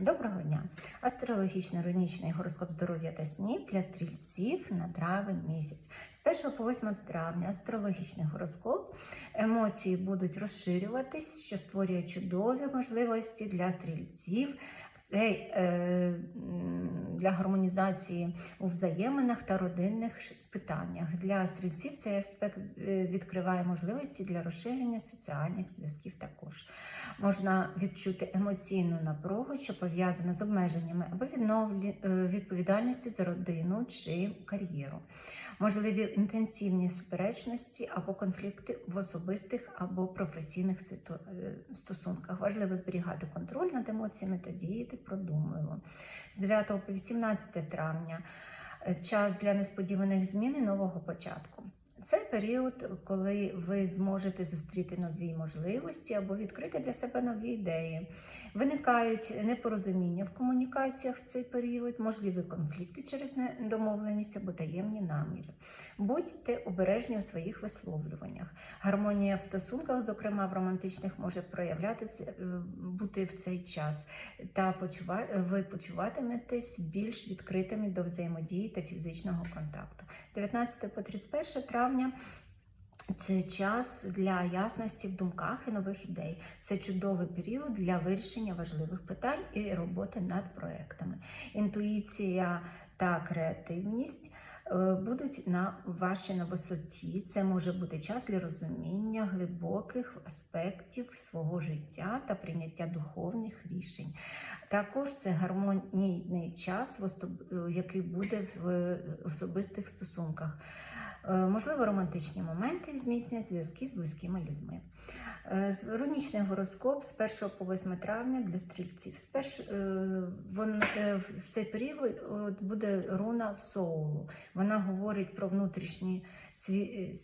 Доброго дня! Астрологічний рунічний гороскоп здоров'я та снів для стрільців на травень місяць. З 1 по 8 травня астрологічний гороскоп. Емоції будуть розширюватись, що створює чудові можливості для стрільців. Е, для гармонізації у взаєминах та родинних питаннях. Для стрільців цей аспект е, відкриває можливості для розширення соціальних зв'язків також. Можна відчути емоційну напругу, що пов'язана з обмеженнями або е, відповідальністю за родину чи кар'єру. Можливі інтенсивні суперечності або конфлікти в особистих або професійних е, стосунках. Важливо зберігати контроль над емоціями та діяти продумливо. З 9 по 18 травня е, час для несподіваних змін і нового початку. Це період, коли ви зможете зустріти нові можливості або відкрити для себе нові ідеї. Виникають непорозуміння в комунікаціях в цей період, можливі конфлікти через недомовленість або таємні наміри. Будьте обережні у своїх висловлюваннях. Гармонія в стосунках, зокрема в романтичних, може проявлятися е, бути в цей час, та ви почуватиметесь більш відкритими до взаємодії та фізичного контакту. 19 по 31 травня. Це час для ясності в думках і нових ідей. Це чудовий період для вирішення важливих питань і роботи над проектами. Інтуїція та креативність е, будуть на вашій на висоті. Це може бути час для розуміння глибоких аспектів свого життя та прийняття духовних рішень. Також це гармонійний час, е, який буде в е, особистих стосунках. Е, Можливо, романтичні моменти зміцнять зв'язки з близькими людьми. Е, Рунічний гороскоп з 1 по 8 травня для стрільців. Е, в цей період буде руна соулу. Вона говорить про внутрішні. сві- е,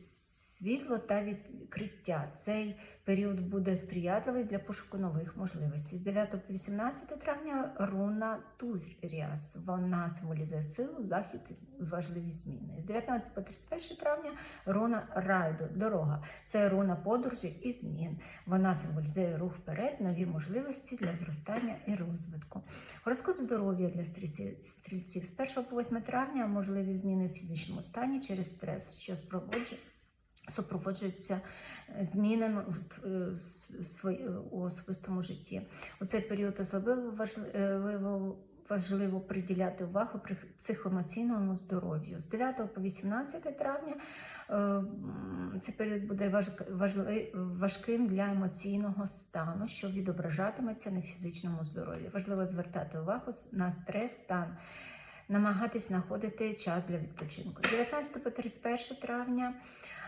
світло та відкриття. Цей період буде сприятливий для пошуку нових можливостей. З 9 по 18 травня руна Тузріас. Вона символізує силу, захист і важливі зміни. З 19 по 31 травня руна Райдо, дорога. Це руна подорожі і змін. Вона символізує рух вперед, нові можливості для зростання і розвитку. Гороскоп здоров'я для стрільців з 1 по 8 травня можливі зміни в фізичному стані через стрес, що спроводжує супроводжуються е, змінами е, у особистому житті. У цей період особливо важливо, важливо приділяти увагу психоемоційному здоров'ю. З 9 по 18 травня е, цей період буде важким для емоційного стану, що відображатиметься на фізичному здоров'ї. Важливо звертати увагу на стрес, стан. Намагатись знаходити час для відпочинку. 19 по 31 травня Е,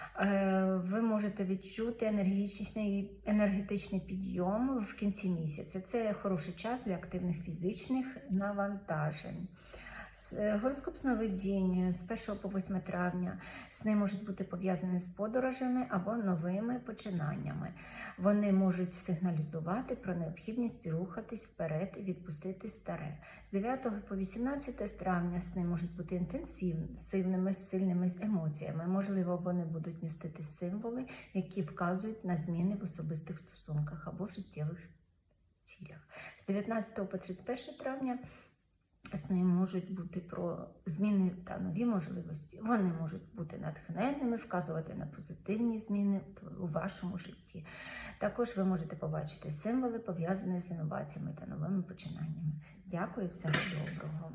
ви можете відчути енергетичний, енергетичний підйом в кінці місяця. Це хороший час для активних фізичних навантажень. Е, Гороскоп сновидінь з 1 по 8 травня сни можуть бути пов'язані з подорожами або новими починаннями. Вони можуть сигналізувати про необхідність рухатись вперед і відпустити старе. З 9 по 18 травня сни можуть бути інтенсивними, з сильними емоціями. Можливо, вони будуть містити символи, які вказують на зміни в особистих стосунках або життєвих цілях. З 19 по 31 травня сни можуть бути про зміни та нові можливості. Вони можуть бути натхненними, вказувати на позитивні зміни у вашому житті. Також ви можете побачити символи, пов'язані з інноваціями та новими починаннями. Дякую, всього доброго.